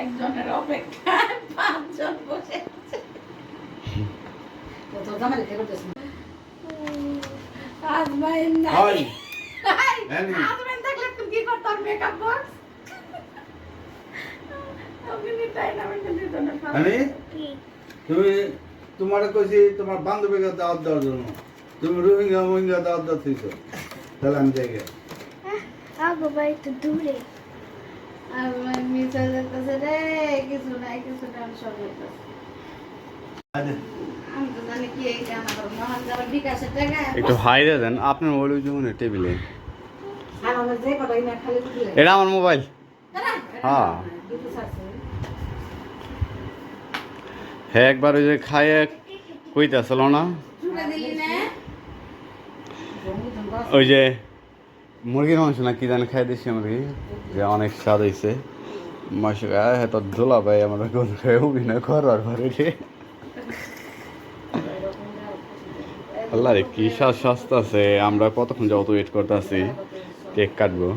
একজনের অপেক্ষায় পাঁচজন বসে আছে। নাই। হয়। থাকলে তুমি কি মেকআপ বক্স আমি তোমার কইছি তোমার বান্ধবীকে দাওয়াত দেওয়ার জন্য। তুমি রোহিঙ্গা মোহিঙ্গা দাওয়াত দিচ্ছ তাহলে আমি যাই গে। আগো বাড়িতে দূরে। আমার মিস হয়ে যেতেছে রে কিছু নাই কিছু নাই আমি সব হইতেছে আমি তো জানি কি এই গান আবার মহান যারা বিকাশের টাকা। একটু দেন আপনার মোবাইল টেবিলে। আর এটা আমার মোবাইল। হ্যাঁ। হ্যাঁ একবার ওই যে খাইয়ে কইতে আসলো না ছুটে দিলি না জমি ধন্বা ওই যে মুরগির মাংস না কি জানি খাই দিছি মুরগি যে অনেক স্বাদ হয়েছে মাসে হ্যাঁ তো দোলা ভাই আমার কোন খাই অভিনয় করার পরে রে আল্লাহ রে কি স্বাদ সস্তা আছে। আমরা কতক্ষণ যত ওয়েট করতে আছি কেক কাটবো।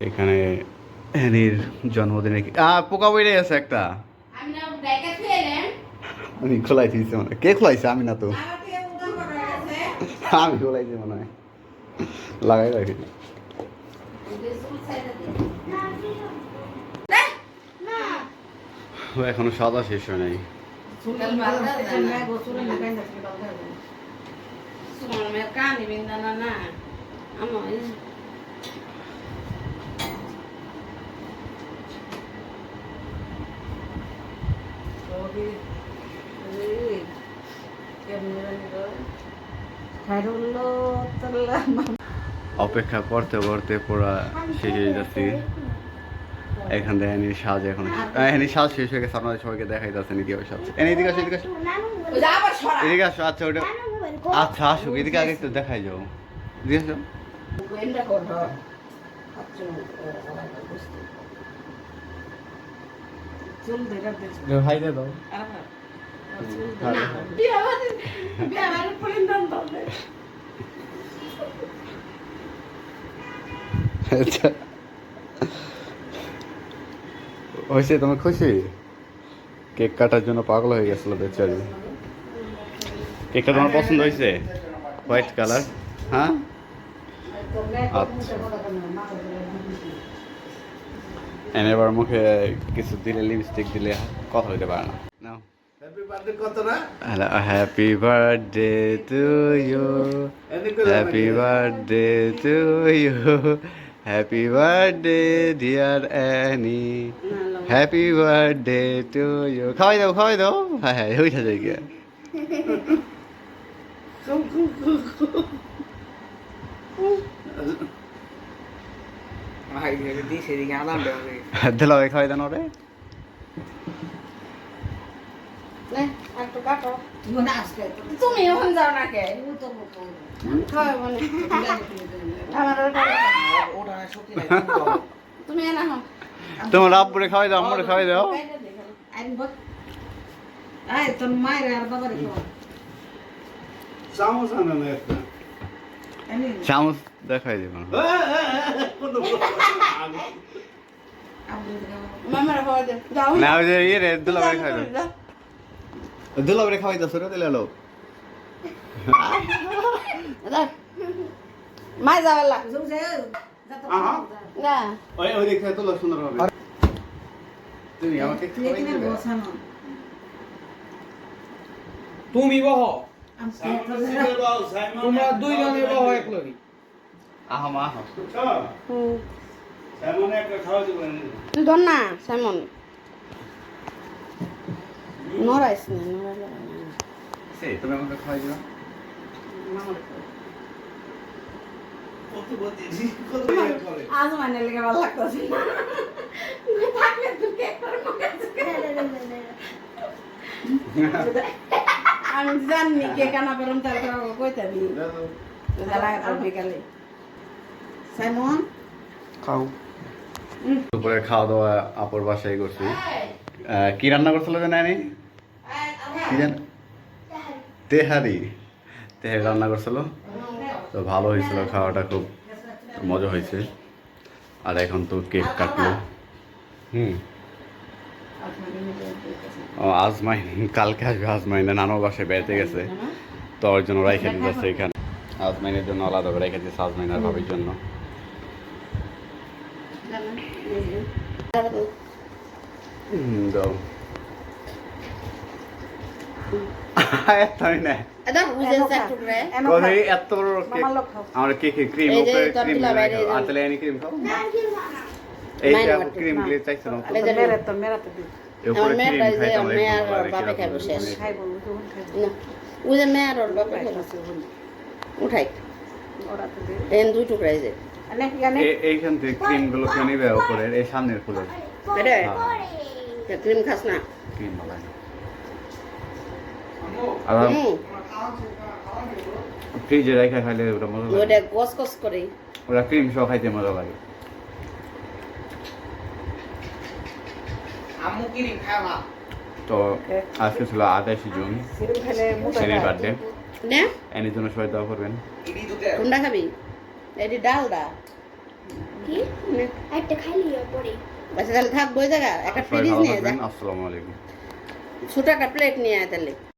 এখানে হ্যানির জন্মদিনে কি- আহ পোকা বইরে আছে একটা আমি না ব্যাগে থুয়ে এলেন আমি খোলাই দিয়েছি মনে কে খোলাইছে? আমি না তো। আমি খোলাইছি মনে হয়। লাগাই রাখি। এখনও সাদা শেষ হয় নাই। অপেক্ষা করতে করতে পুরা শেষ হয়ে যাচ্ছি। এখান থেকে এনির সাজ এখন। এনির সাজ শেষ হয়ে গেছে আপনাদের সবাইকে দেখাই যাচ্ছে নি কীভাবে সাজ এনে এদিকে আসো এদিকে আসো। এদিকে আসো আচ্ছা ওটা আচ্ছা আসুক এদিকে আগে একটু দেখাই যাও। এদিকে আসো। আচ্ছা চুল দেখা হাই দে দাও। আচ্ছা হয়েছে তোমার খুশি? কেক কাটার জন্য পাগল হয়ে গেছিল বেচারি। কেকটা তোমার পছন্দ হয়েছে? হোয়াইট কালার হ্যাঁ? এনে এবার মুখে কিছু দিলে লিপস্টিক দিলে কথা হইতে পারে না। হ্যাপি বার্থডে কত না hello happy birthday to you happy? Birthday to you happy birthday dear Annie happy birthday to you খাওয়াই দাও খাওয়াই দাও হ্যাঁ হ্যাঁ ওইটা যাই গিয়া দিলাও খাওয়াই দেন ওরে তুমি না ওখান যাও না কে? হয় মানে তুমি এনা তোমার আব্বুরে খাওয়াই দাও আম্মুরে খাওয়াই দাও। আয় তোর মায়ের আর বাবার খাওয়া চামচ আনে না একটা। চামচ দেখাই দিব না। না। না ওই যে ইয়ে রে দাও। যাও। দুলাবারে খাওয়াই দাও সরে দিলে লো মাই যাওয়ালা বুঝো যে যত আহা। না। ওই ওই দেখতে তোলা সুন্দর হবে। তুমি আমাকে বসানো। তুমি বহ। তোমরা একটা দুইজনে বহ এক লগে আহা মা আহা। বুঝছ? হুম। সাইমনে একটা খাওয়া দিবেন। তুই ধর না সাইমন নড়াইস না নড়াইলে সেই তুমি আমাকে খাওয়াই ইয়ে আজ মানে লেগে ভালো লাগতেছে থাকলে তুই কেক আমি জানি কে কানা পেলাম তার কইতা দি যারা বিকালে। সাইমন? খাও। দুপুরে খাওয়া দাওয়া আপুর বাসায় করছি। কি রান্না করছিল নানি কি জান? তেহারি। তেহারি রান্না করছিল। তো ভালো হয়েছিল খাওয়াটা খুব মজা হয়েছে। আর এখন তো কেক কাটলো। হুম। ও আজমাইন কালকে আসবে আজমাইনে নানো বাসায় বেড়াতে গেছে। তো ওর জন্য রাইখে দিতেছে এখানে। আজমাইনের জন্য আলাদা করে রেখে দিচ্ছে আজমাইন আর ভাবির জন্য। দাও এতই না এটা বুঝেছে টুকরে এনো কই খাও। এত বড় কেক মামার লোক খাও। আমার কেকে ক্রিম এই যে ক্রিম দুলা এই যে- আর তাহলে এনে ক্রিম খাও এই নাই যে না, ক্রিম না। চাইছো না। এই যে- মেরে তো মেরাতে উপরে ক্রিম এই যে খাইতাম মেয়ে আর একদম ভালো বাপে লাগে, খাইবো শেষ। মানে- খাইবো না। ওই যে মেয়ের ওর বাপে খেলো। উঠাই। ওরা তো এন দুই টুকরা এই যে আনে জানে এ- এইখান থেকে ক্রিমগুলো কেউ নিবে উপরে এই সামনের ফুলের। হ্যাঁ। ক্রিম খাস না। ক্রিম ভালো লাগে। ফ্রিজে রেখে খাইলে ওটা মজা ওটা গস গস করে ওটা ক্রিম সহ খাইতে মজা লাগে। তো আজকে ছিল আঠাশে জুন সেনের বার্থডে এনের জন্য সবাই দোয়া করবেন। কোনটা খাবি? এটি ডালদা কি? একটা খাইলি পরে। আচ্ছা তাহলে থাক বই জায়গা একটা ফ্রিজ নিয়ে যা। আসসালামু আলাইকুম। ছোট একটা প্লেট নিয়ে আয় তাহলে।